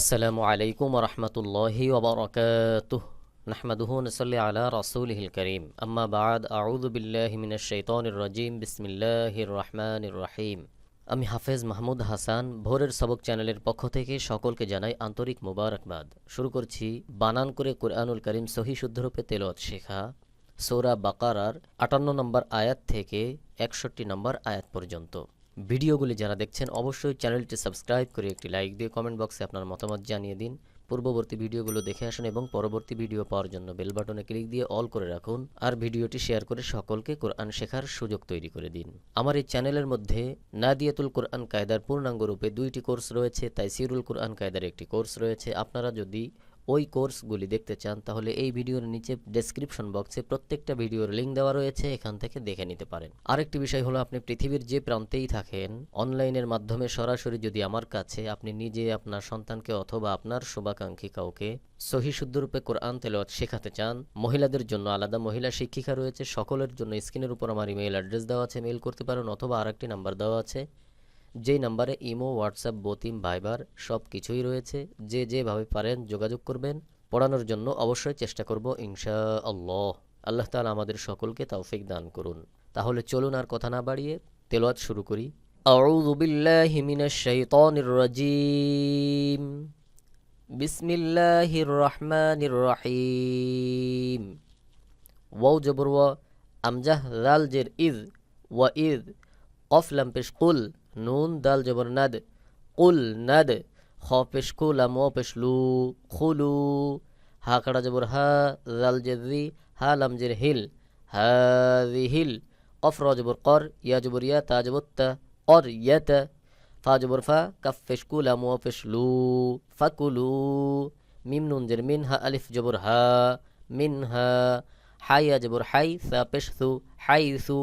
আসসালামু আলাইকুম রহমতুল্লাহি ওবরাকাতুহ নাহমাদুহু নসল্লি আলা রাসূলিহিল করিম। আম্মা বাদ, আউযু বিল্লাহি মিনাশ শাইতানির রাজিম। বিসমিল্লাহির রহমানির রহিম। আমি হাফেজ মাহমুদ হাসান, ভোরের সবক চ্যানেলের পক্ষ থেকে সকলকে জানাই আন্তরিক মুবারকবাদ। শুরু করছি বানান করে কোরআনুল করিম সহি শুদ্ধরূপে তেলত শেখা, সৌরা বাকারার আটান্ন নম্বর আয়াত থেকে একষট্টি নম্বর আয়াত পর্যন্ত। ভিডিওগুলি যারা দেখছেন, অবশ্যই চ্যানেলটি সাবস্ক্রাইব করে একটি লাইক দিয়ে কমেন্ট বক্সে আপনার মতামত জানিয়ে দিন। পূর্ববর্তী ভিডিওগুলো দেখে আসুন এবং পরবর্তী ভিডিও পাওয়ার জন্য বেল বাটনে ক্লিক দিয়ে অল করে রাখুন আর ভিডিওটি শেয়ার করে সকলকে কোরআন শেখার সুযোগ তৈরি করে দিন। আমার এই চ্যানেলের মধ্যে নাদিয়াতুল কোরআন কায়দার পূর্ণাঙ্গ রূপে দুইটি কোর্স রয়েছে তাই সিরুল কোরআন কায়দার একটি কোর্স রয়েছে। আপনারা যদি ওই কোর্সগুলি দেখতে চান, তাহলে এই ভিডিওর নিচে ডেসক্রিপশন বক্সে প্রত্যেকটা ভিডিওর লিঙ্ক দেওয়া রয়েছে, এখান থেকে দেখে নিতে পারেন। আরেকটি বিষয় হলো, আপনি পৃথিবীর যে প্রান্তেই থাকেন অনলাইনের মাধ্যমে সরাসরি যদি আমার কাছে আপনি নিজে আপনার সন্তানকে অথবা আপনার শুভাকাঙ্ক্ষী কাউকে সহি শুদ্ধরূপে কোরআন তেলাওয়াত শেখাতে চান, মহিলাদের জন্য আলাদা মহিলা শিক্ষিকা রয়েছে, সকলের জন্য স্ক্রিনের উপর আমার ইমেল অ্যাড্রেস দেওয়া আছে মেল করতে পারেন অথবা আরেকটি নাম্বার দেওয়া আছে। যেই নাম্বারে ইমো হোয়াটসঅ্যাপ বোতিম ভাইবার সব কিছুই রয়েছে যে যেভাবে পারেন যোগাযোগ করবেন পড়ানোর জন্য অবশ্যই চেষ্টা করব ইনশা আল্লাহ আল্লাহ তালা আমাদের সকলকে তৌফিক দান করুন তাহলে চলুন আর কথা না বাড়িয়ে তেলোয়াত শুরু করি أعوذ بالله من الشيطان الرجيم بسم الله الرحمن الرحيم ওয়াও জবর ওয়া আমজাহ রাল জের ইদ ওয়া ইদ কফ লাম পেশ কুল নুন দাল জবর নাদ কুল নাদ খ পেশ কুল ও পেশ লু খুলু হা কাড়া জবর হা জের রি হা লাম জের হিল হা হিল কফ র জবর কর ইয়া জবর ইয়া তা জবর তা কর ইয়াতা ফা জবর ফা কাফ পেশ কুল ও পেশ লু ফাকুলু মিম নুন জের মিন হা আলিফ জবর হা মিন হা হাই জবর হাই সা পেশ সু হাই সু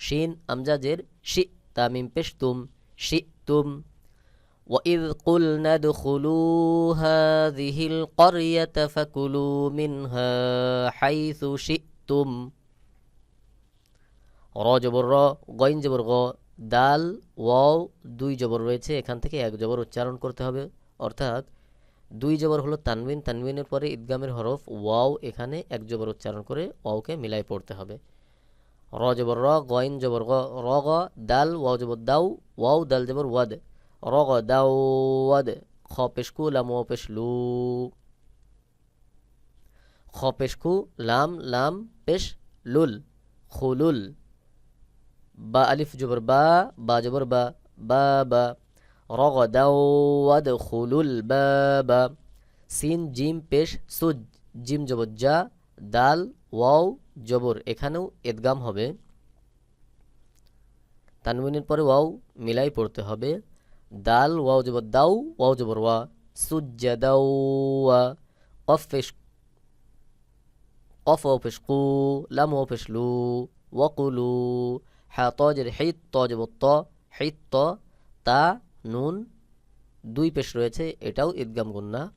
শিন আমজাজের শি তামিম পেশ তুম শি তুম وإذ قلنا ادخلوا هذه القرية فكلوا منها حيث شئتم র জবর র গইন জবর গ দাল ওয়াও দুই জবর রয়েছে এখান থেকে এক জবর উচ্চারণ করতে হবে অর্থাৎ দুই জবর হলো তানবিন তানবিনের পরে ঈদগামের হরফ ওয়াও এখানে এক জবর উচ্চারণ করে ওয়াওকে মিলাই পড়তে হবে را جبر را غاین جبر غا راغا دل واو جبر دو واو دل جبر ود راغا دو ود خاپشکو لم واپش لو خاپشکو لم لم پش لول خلول با الف جبر با با جبر با با با راغا دو ود خلول با با سین جیم پش سج جیم جبر جا دال واو জবর এখানেও এদগাম হবে। তানবিনের পরে ওয়াও মিলাই পড়তে হবে। দাল, ওয়াও জবর দাউ ওয়াও জবর ওয়া। সুজ্জা দাউ ওয়া। কফ পেশ কফ কু লাম ও লু ওয়াকুলু। হ্যাঁ তজের হিত, ত জবর ত, হিত, ত, তা, নুন, দুই পেশ রয়েছে, এটাও ঈদগাম গুন্না।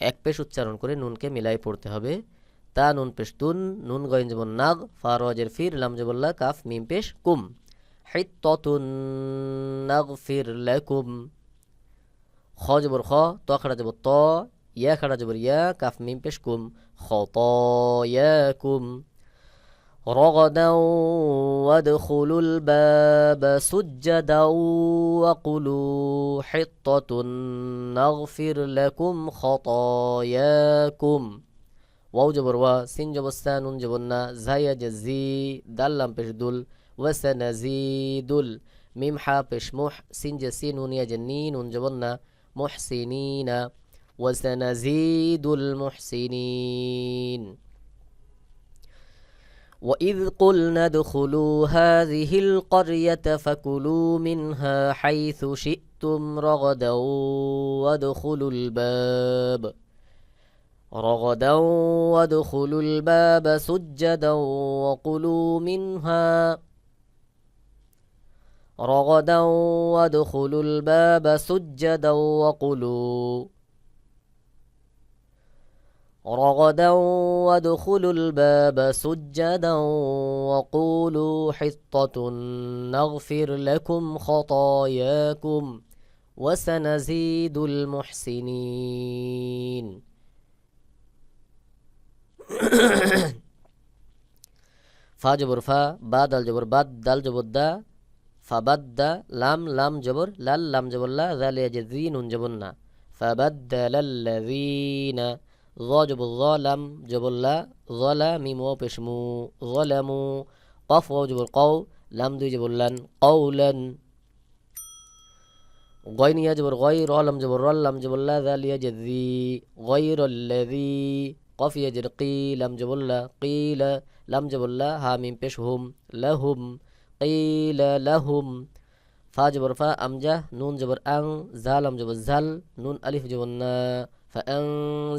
এক পেশ উচ্চারণ করে নুনকে মিলাই পড়তে হবে। তা নুন পেশ তুন নুন গইন যেমন নাগ ফারজের ফির লাম জবল্লা কাফ মিম পেশ কুম হিত্তুন নাগ ফির লাকুম খ জবর খ ত খাড়া জবর ত ইয়া খাড়া জবর ইয়া কাফ মিম পেশ কুম খ ত ইয়া কুম رغدا وادخلوا الباب سجدا وقلوا حطة نغفر لكم خطاياكم واو جبر وا سين جبر نون جبر نا زايا جزي دلم پیش دل وسنزيدل ميم حا پیش مح سين جسي نون يا جنين نون جبر نا محسنين وسنزيد المحسنين وإذ قلنا ادخلوا هذه القرية فكلوا منها حيث شئتم رغدا وادخلوا الباب. رغدا وادخلوا الباب سجدا وكلوا منها. رغدا وادخلوا الباب سجدا وكلوا رغدا وادخلوا الباب سجدا وقولوا حطة نغفر لكم خطاياكم وسنزيد المحسنين. ফা জবর ফা বা দাল জবর বাদ দাল জবর দা ফাবাদ্দা লাম লাম জবর লাল লাম জবর লা জালিয়া যে জি নুন জবর না ফাবাদ্দালাল্লাযীনা য জবর য লাম জবর লা যলা মিম ওয়া পেশমু যলামু কফ ওয়া জবর কও লাম দুই জবর লান কওলান গয়ন ইয়া জবর গয় র লাম জবর র লাম জবর লা জালিয়া কফিয়া জের কি লামজবুল্লা কিল লামজবুল্লা হামিম পেশ হুম লাহুম, কিল লাহুম। ফা জবর ফা আমজা নুন জবর আং জাল আমজবর জাল নুন আলিফ জবর না, ফা আং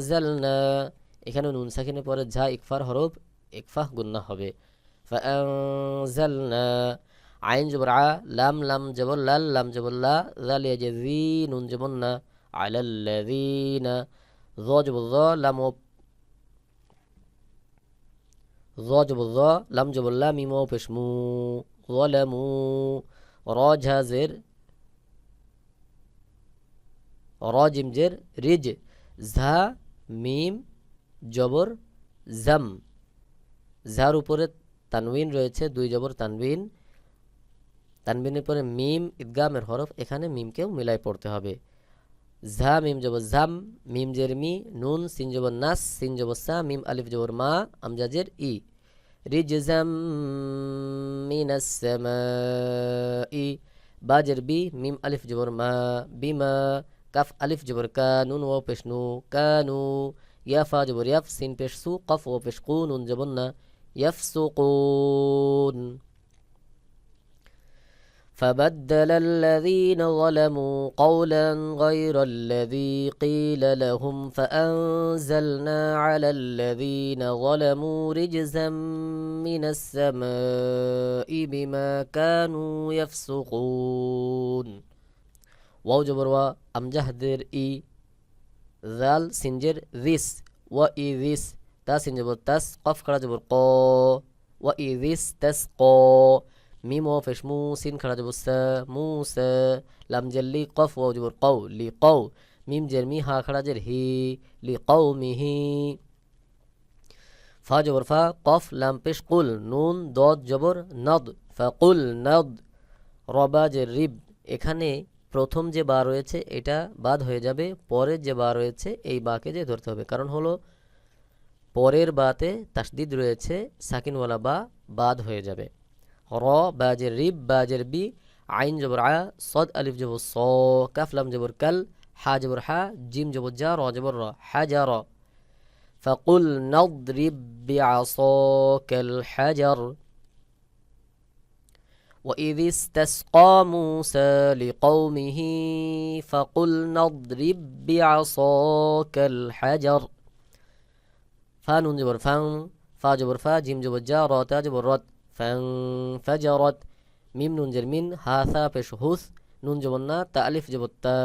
জাল না এখানে নুন সাকিনের পরে ঝা, ইকফার হরফ, ইকফাহ গুন্না হবে। ফা আং জাল না আইন জবর আ, লাম লাম জবর লাল, লাম জবর লা জাল ইয়াজে জি, নুন জবর না আলাল্লাযিনা য জবর য লাম র জব র লাম জবল্লা মিম পেশমু জলামু র ঝাজের র জিমজের রিজ ঝা মিম জবর জাম ঝার উপরে তানবিন রয়েছে, দুই জবর তানবিন তানবিনের পরে মিম, ইদগামের হরফ, এখানে মিমকেও মিলাই পড়তে হবে। ঝা, মিম জবর ঝাম, মিম জের মি, নুন, সিন জবর নাস, সিন জবর সা, মিম আলিফ জবর মা আমজাজের ই। رجزا من السماء باجر بي ميم ألف جبر ما بما كف ألف جبر كا نون و بشنو كانوا يا فا جبر يف سين بشسو قف و بشقون جبرنا يفسقون فبدل الذين ظلموا قولا غير الذي قيل لهم فأنزلنا على الذين ظلموا رجزا من السماء بما كانوا يفسقون. واو جبر أمجهدر إي ذال سنجر ذيس وإي ذيس تا سنجر تس قف كرا جبر قو وإي ذيس تسقو মিম ও ফেশ মু সিন খাড়া যাব সা মু সা লাম জের লি কফ ও জবর কৌ লি কৌ মিম জের মি হা খাড়া জের হি লি কৌ মিহি ফা জবর ফা কফ লাম পেশ কুল নুন দদ জবর নদ ফাকুল নদ রবা জের রিব এখানে প্রথম যে বা রয়েছে, এটা বাদ হয়ে যাবে। পরের যে বা রয়েছে, এই বাকে যে ধরতে হবে। কারণ হলো, পরের বাতে তাসদিদ রয়েছে, সাকিনওয়ালা বা বাদ হয়ে যাবে। را با جر ريب با جر بي عين جبر ع صاد ألف جبر صا كاف لام جبر كل ح جبر حا جيم جبر جا را جبر را حجر فقل نضرب بعصاك الحجر. وإذ استسقى موسى لقومه فقل نضرب بعصاك الحجر. فانون جبر فان فا جبر فا جيم جبر جا را تا جبر رد. ফাজারত মিম নুন জের মিন হা সা পেশ হুস নুন জবর না তা আলিফ জবর তা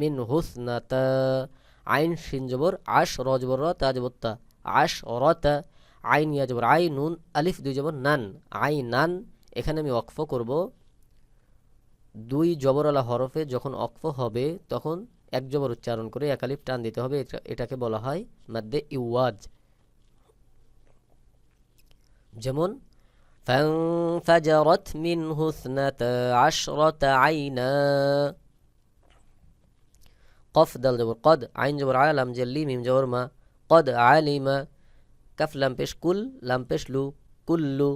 মিন হুস না তা আইন শিন জবর আশ র জবর র তা জবর তা আশ র তা আইন ইয়া জবর আই নুন আলিফ দুই জবর নান আই নান এখানে আমি অক্ফ করব। দুই জবরওয়ালা হরফে যখন অক্ফ হবে, তখন এক জবর উচ্চারণ করে এক আলিফ টান দিতে হবে। এটাকে বলা হয় মাদ্দে ইওয়াজ। যেমন فانفجرت منه اثنتا عشرة عينا قف دل جبر قد عين جبر عالم جلي ميم جبر ما قد علم كف لم পেশ কুল লাম পেশ লু কুল্লু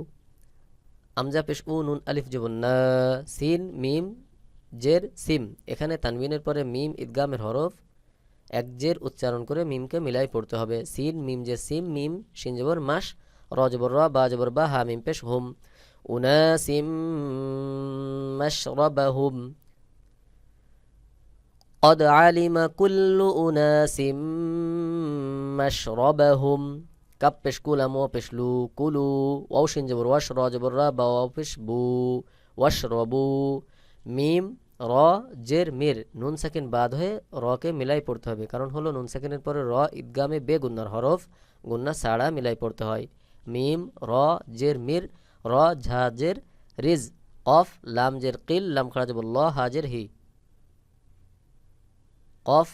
আমজা পেশ উ নুন আলিফ জবর না সিন মিম জের সিম এখানে তানবিনের পরে মিম ঈদগামের হরফ এক জের উচ্চারণ করে মিমকে মিলাই পড়তে হবে সিন মিম জের সিম মিম সিন জবর মাস রজবর র বা জবর বা হা মিম পেশ হুম উনাসিম মাশরাবাহুম قد علم كل أناس مشربهم কাপ পেশ কুলাম ও পেশলু কুলু ওয়াউশিন জবর ওয়াশ র জবর রা বা ওয়াও পেশ বু ওয়াশ রবু মিম র জের মির নুন সাকিন বাদ হয়ে রকে মিলাই পড়তে হবে কারণ হলো নুন সাকিনের পরে র ঈদগামে বে গুন্নার হরফ গুন্না সাড়া মিলাই পড়তে হয় মিম, র, জের, মির, র, ঝা, জের, রিজ, কফ, লাম, জের, কিল, লাম খাড়া জবর ল হাজের হি। কফ,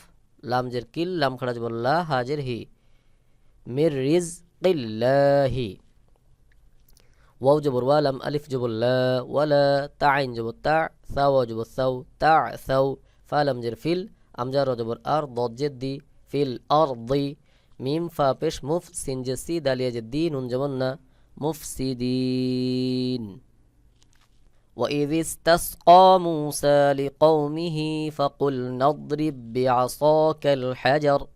লাম, জের, কিল, লাম খাড়া জবর লা হাজের হি। মির, রিজ কিল্লাহি ওয়াও জবর ওয়া লাম, আলিফ জবর লা ওয়ালা তা, আইন জবর তা, সা, ওয়া জবর সাউ তা সাউ ফা, লাম, জের, ফিল। আমজা র জবর আর দদ জের, দি, ফিল আর দি। ميم فا پیش مف سين جسي داليا جدين انجمنا مفسدين وإذ استسقى موسى لقومه فقلنا اضرب بعصاك الحجر.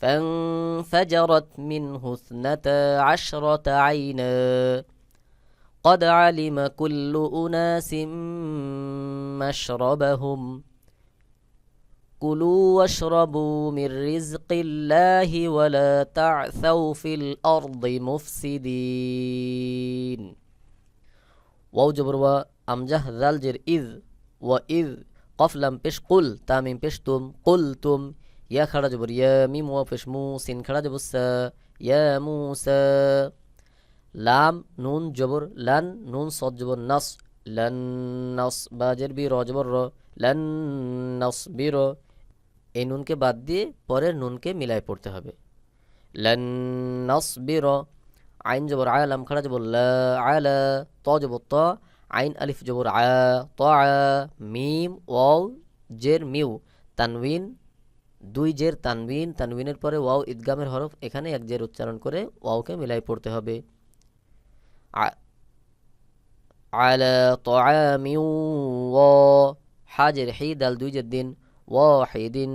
فانفجرت منه اثنتا عشرة عينا. قد علم كل أناس مشربهم. كلوا واشربوا من رزق الله ولا تعثوا في الأرض مفسدين واو جبروا أمجه ذالجر إذ وإذ قفلم بش قل تامين بشتم قلتم يا خرج بر يا ميم وفش موسين خرج بسا يا موسى لام نون جبر لن نون صد جبر نص لن نص باجر بي رجبر لن نصبر এই নুনকে বাদ দিয়ে পরের নুনকে মিলাই পড়তে হবে। আইন জবর আয়া আলম খাড়া জবর ল ত জব ত, আইন আলিফ জবর আয়া ত আয়া, মিম, ওয়াও, জের, মিউ তানবিন দুই জের তানবিন তানবিনের পরে ওয়াও ইদগামের হরফ এখানে এক জের উচ্চারণ করে ওয়াওকে মিলাই পড়তে হবে। আলা তো আয়া, মিউ, ও, হাজের হি দাল দুই জের, দিন ওয়াহিদিন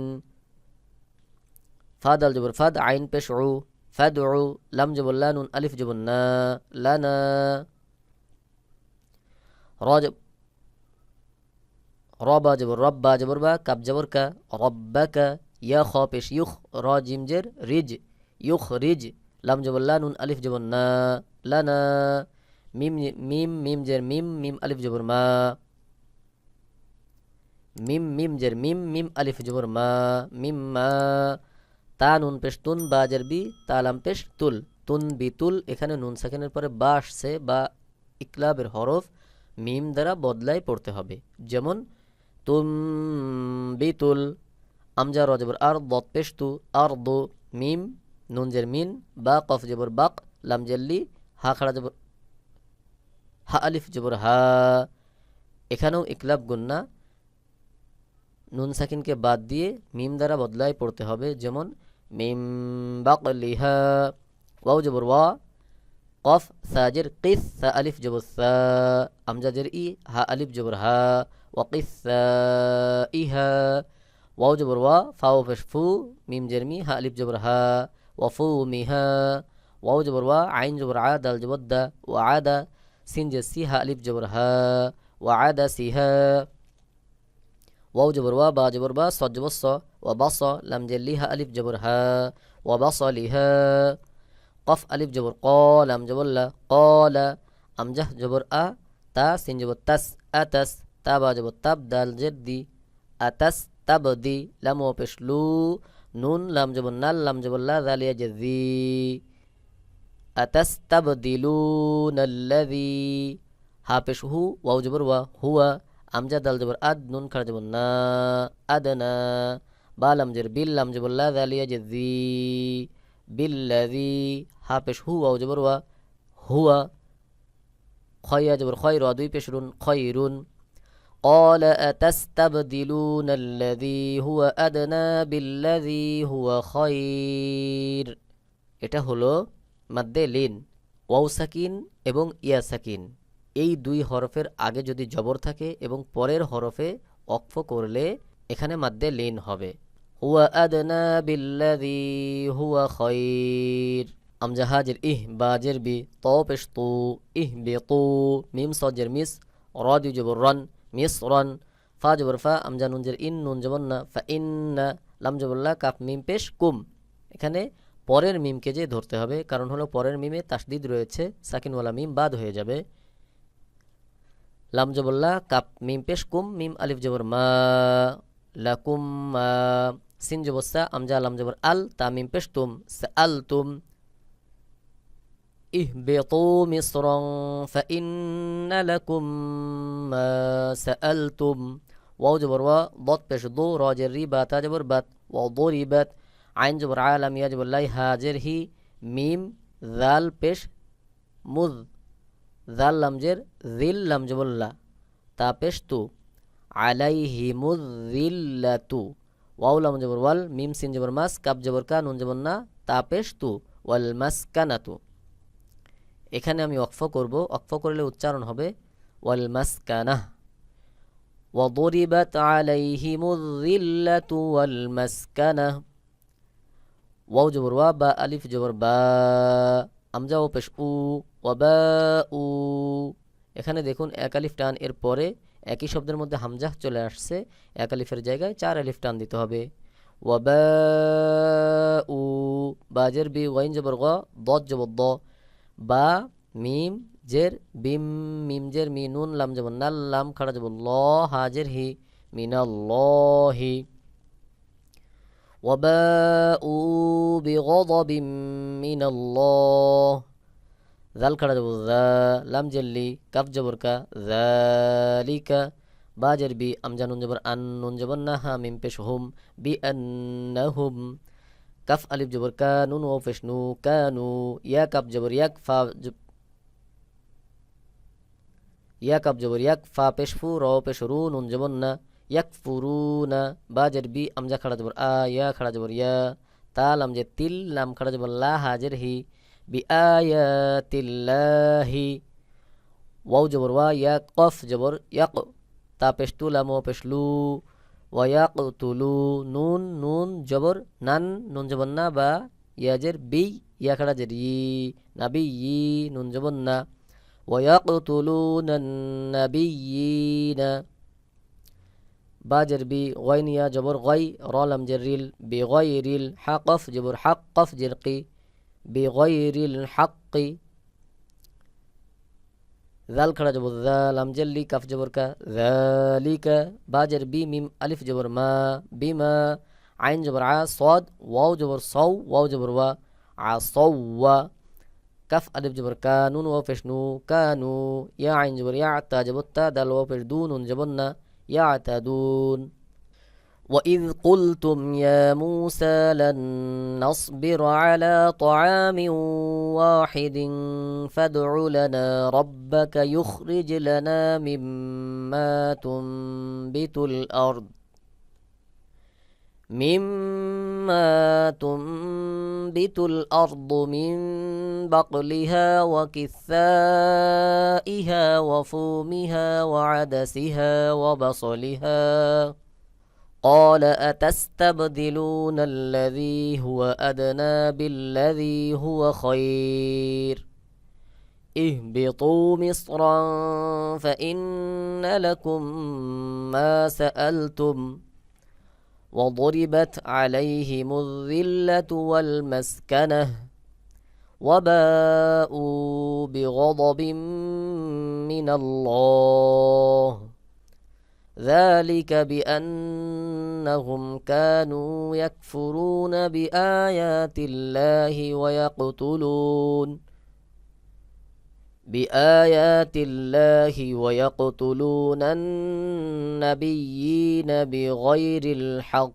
ফাদাল জবর ফাদ আইন পেশ উ ফাদউ লাম জবর লা নুন আলিফ জবর না লানা রজব রবা জবর রব্বা জবর বা কাব জবর কা রব্বাকা ইয়া খ পেশ ইউখ র জিম জের রিজ ইউখ রিজ লাম জবর লা নুন আলিফ জবর না লানা মিম মিম মিম মিম জের মিম মিম আলিফ জবর মা, মিম মা, তা নুন পেশ তুন, বা জের বি তালাম পেশ তুল, তুন বিতুল এখানে নুন সাকিনের পরে বা আসছে, বা ইকলাবের হরফ মিম দ্বারা বদলায় পড়তে হবে। যেমন, তুম বিতুল আমজা রজবর আর দত পেশ তু, আর দো, মিম, নুন জের মিন, বা কফ জবর বাক, লাম জেল্লি হা খাড়া জবর, হা আলিফ জবর হা, এখানেও ইকলাব গুন্না নুন সাকিনকে বাদ দিয়ে মিম দ্বারা বদলায় পড়তে হবে, যেমন মিম বাকলিহা, ওয়াও জবর ওয়া, কফ সাজের কিস, সা আলিফ জবর সা আমজাজের ই, হা আলিফ জবর হা ওয়াকিস ইহা ওয়াও জবর ওয়া, ফাও ফেশ ফু, মিম জেরমি হা আলিফ জবর হা ওয়াফু মিহা ওয়াও জবর ওয়া, আইন জবর আ, দাল জবর দা ও আদা সিন জে সি, হা আলিফ জবর হা, ওয়া আদা সিহা ওয়াও জবর ওয়া বা জবর বা সদ জবর স ওয়া বাস লাম জেল্লি হা আলিফ জবর হা ওয়া বাস লিহা কফ আলিফ জবর ক লাম জবর লা কলা আমজাহ জবর আ তা সিন জবর তাস আতাস তা বা জবর তাব দাল জের দি আতাস তাব দি লাম ও পেশ লু নুন লাম জবর নাল লাম জবর লা দালিয়া জেদি আতাস তাব দিলু নাল্লাদি হা পেশ হু ওয়াও জবর ওয়া হুয়া আমজা দাল জবর আদ নুন খাড়া জবর না আদনা বা লাম জের বিল লাম জবর লা দালিয়া জেদি বিল্লাদি হা পেশ হু ওয়াও জবর ওয়া হুয়া খয়া জবর খয় র দুই পেশ রুন খয়রুন قال أتستبدلون الذي هو أدنى بالذي هو خير এটা হলো মাদ্দে লিন ওয়াও সাকিন এবং ইয়া সাকিন এই দুই হরফের আগে যদি জবর থাকে এবং পরের হরফে অক্ফ করলে এখানে মাদ্দে লিন হবে। হুয়া আদনা বিল্লাযী হুয়া খায়র। আমজাহাজের ইহ, বাজের বি ত পেশ তু ইহ বে তু মিম সজের মিস র দি জবর রন, মিস রন, ফা জবর ফা, আমজা নুন জের ইন, নুন জবর না, ফা ইন্না, লাম জবরল্লা কাপ মিম, পেশ, কুম। এখানে পরের মিমকে যে ধরতে হবে, কারণ হলো পরের মিমে তাসদিদ রয়েছে, সাকিনওয়ালা মিম বাদ হয়ে যাবে। লাম জবল্লা কাপ মিম পেশ কুম মিম আলিফ জবর মা লাকুম মা সিন জবসা আমজা লাম জবর আল তা মিম পেশ তুম আল তুম اهبطوا مصرا فإن لكم ما سألتم ওয়াও জবর ওয়া বত পেশ দো রজের রি বা তা জবর বাত ওয়াও দো রি বাত আইন জবর আলাম ইয়া জবর লাই হাজের হি মিম জাল পেশ মুদ জাল লামজের জিল লাম জবর লা তা পেশ তু আলাইহিমুযিল্লাতু ওয়াও লাম জবর ওয়াল মিম সিন জবর মাস কাব জবর কা নুন জবর না তা পেশ তু ওয়াল মাসকানাতু এখানে আমি অক্ফ করব অক্ফ করলে উচ্চারণ হবে ওয়াল মাসকানাহ وضربت عليهم الذلة والمسكنة ওয়াও জবর ওয়া বা আলিফ জবর বা আমজা ও পেশ উ, ওয়াবা উ। এখানে দেখুন এক আলিফ টান এর পরে একই শব্দের মধ্যে হামজা চলে আসছে। এক আলিফের জায়গায় চার আলিফ টান দিতে হবে। ওয়াবা উ, বাজের বি, ওয়াইন জবর গ দত জবর দ বা, মিম, জের, বিম, মিম, জের, মি, নুন, লাম জবর নাল লাম, খাড়া জবর ল হাজের হি মিনাল্লাহি وباءوا بغضب من الله ذال كڑا جبر ذا لام جلي كف جبر کا ذلك باجر بي امجا نون جبر ان نون جبر نها ميم پیش هم بأنهم كف ألف جبر کا نون و پیش نو كانوا يا كف جبر يك فا جب يا كف جبر يك فا پیش فو رو پیش رو نون جبر না ইয়াকফুরুনা বাজের বি আমজা খাড়া জবর আ ইয়া খাড়া জবর ইয়া তাল আমজে তিল লাম খাড়া জবর লা হাজের হি বি আয়াতিল্লাহি ওয়াও জবর ওয়া ইয়া কফ জবর ইয়াক তা পেশতু লাম পেশলু ওয়াক তুলু নুন নুন জবর নান নুন জবর না বা ইয়াজের বি ইয়া খাড়া জের ই নাবি ই নুন জবর না ওয়াক তুলু নাবিয়িনা বাজের বি গয়নিয়া জবর গয় রলাম জেরিল বি গয়রিল হাকফ জবর হাক্কফ জেরকি বি গয়রিল হাক্কি জাল খড়া জবর জাল আম জেল্লি কাফ জবর কা জালিকা বাজের বি মিম আলিফ জবর মা বিমা আইন জবর আ সদ ওয়াও জবর সৌ ওয়াও জবর ওয়া আ সৌয়া কাফ আলিফ জবর কা নুন ওয়া পেশ নু কানু ইয়া আইন জবর ইয়া তা জবর তা দাল ওয়া পেশ দু নুন জবর না يعتدون. وإذ قلتم يا موسى لن نصبر على طعام واحد فادع لنا ربك يخرج لنا مما تنبت الأرض. مما تنبت الأرض من بقلها وكثائها وفومها وعدسها وبصلها. قال أتستبدلون الذي هو أدنى بالذي هو خير. اهبطوا مصرا فإن لكم ما سألتم وضربت عليهم الذلة والمسكنة وباءوا بغضب من الله. ذلك بأنهم كانوا يكفرون بآيات الله ويقتلون. بآيات الله ويقتلون النبيين بغير الحق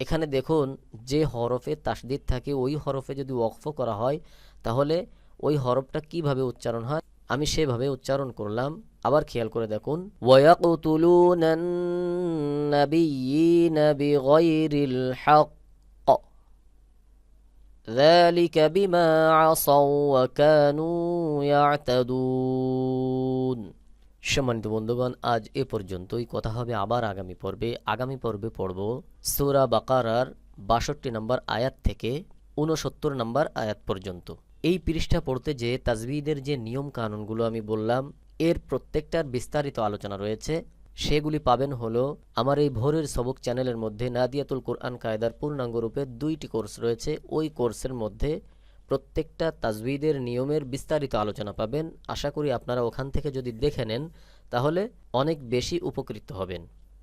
এখানে দেখুন যে হরফে তাসদিদ থাকে ওই হরফে যদি ওয়কফ করা হয় তাহলে ওই হরফটা কিভাবে উচ্চারণ হয় আমি সেভাবে উচ্চারণ করলাম আবার খেয়াল করে দেখুন ওয়াকুতুলুনা নাবিয়িনা বিগাইরিল হক ذلك بما عصوا وكانوا يعتدون সম্মানিত বন্ধুগণ আজ এ পর্যন্তই কথা হবে আবার আগামী পর্বে আগামী পর্বে পড়ব সুরা বাকারার বাষট্টি নম্বর আয়াত থেকে উনসত্তর নম্বর আয়াত পর্যন্ত এই পৃষ্ঠা পড়তে যে তাজবিদের যে নিয়ম কানুনগুলো আমি বললাম এর প্রত্যেকটার বিস্তারিত আলোচনা রয়েছে সেগুলি পাবেন হলো আমার এই ভোরের সবক চ্যানেলের মধ্যে নাদিয়াতুল কোরআন কায়দার পূর্ণাঙ্গ রূপে দুইটি কোর্স রয়েছে। ওই কোর্সের মধ্যে প্রত্যেকটা তাজবিদের নিয়মের বিস্তারিত আলোচনা পাবেন। আশা করি আপনারা ওখান থেকে যদি দেখে নেন, তাহলে অনেক বেশি উপকৃত হবেন।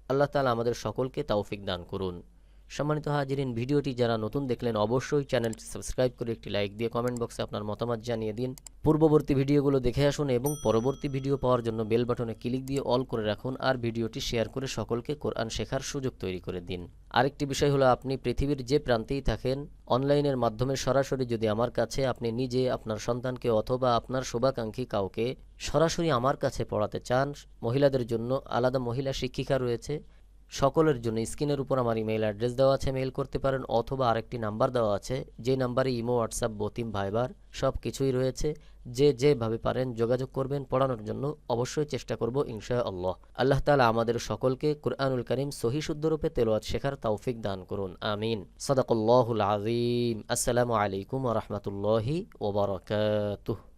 আল্লাহ তালা আমাদের সকলকে তাওফিক দান করুন। সম্মানিত হাজিরিন, ভিডিওটি যারা নতুন দেখলেন অবশ্যই চ্যানেলটি সাবস্ক্রাইব করে একটি লাইক দিয়ে কমেন্ট বক্সে আপনার মতামত জানিয়ে দিন। পূর্ববর্তী ভিডিওগুলো দেখে আসুন এবং পরবর্তী ভিডিও পাওয়ার জন্য বেল বাটনে ক্লিক দিয়ে অল করে রাখুন আর ভিডিওটি শেয়ার করে সকলকে কোরআন শেখার সুযোগ তৈরি করে দিন। আরেকটি বিষয় হলো, আপনি পৃথিবীর যে প্রান্তেই থাকেন, অনলাইনের মাধ্যমে সরাসরি যদি আমার কাছে আপনি নিজে আপনার সন্তানকে অথবা আপনার শুভাকাঙ্ক্ষী কাউকে সরাসরি আমার কাছে পড়াতে চান, মহিলাদের জন্য আলাদা মহিলা শিক্ষিকা রয়েছে সকলের জন্য স্ক্রিনের উপর আমার ইমেল অ্যাড্রেস দেওয়া আছে মেল করতে পারেন অথবা আরেকটি নাম্বার দেওয়া আছে যে নাম্বারে ইমো, হোয়াটসঅ্যাপ, বতিম, ভাইবার সব কিছুই রয়েছে। যে যেভাবে পারেন যোগাযোগ করবেন, পড়ানোর জন্য অবশ্যই চেষ্টা করব ইনশা আল্লাহ আল্লাহ তালা আমাদের সকলকে কুরআনুল করিম সহি শুদ্ধরূপে তেলোয়াত শেখার তৌফিক দান করুন, আমিন। সদাকল্লাহুল আজিম আসসালামু আলাইকুম রহমতুল্লাহি ওবরাকাতুহ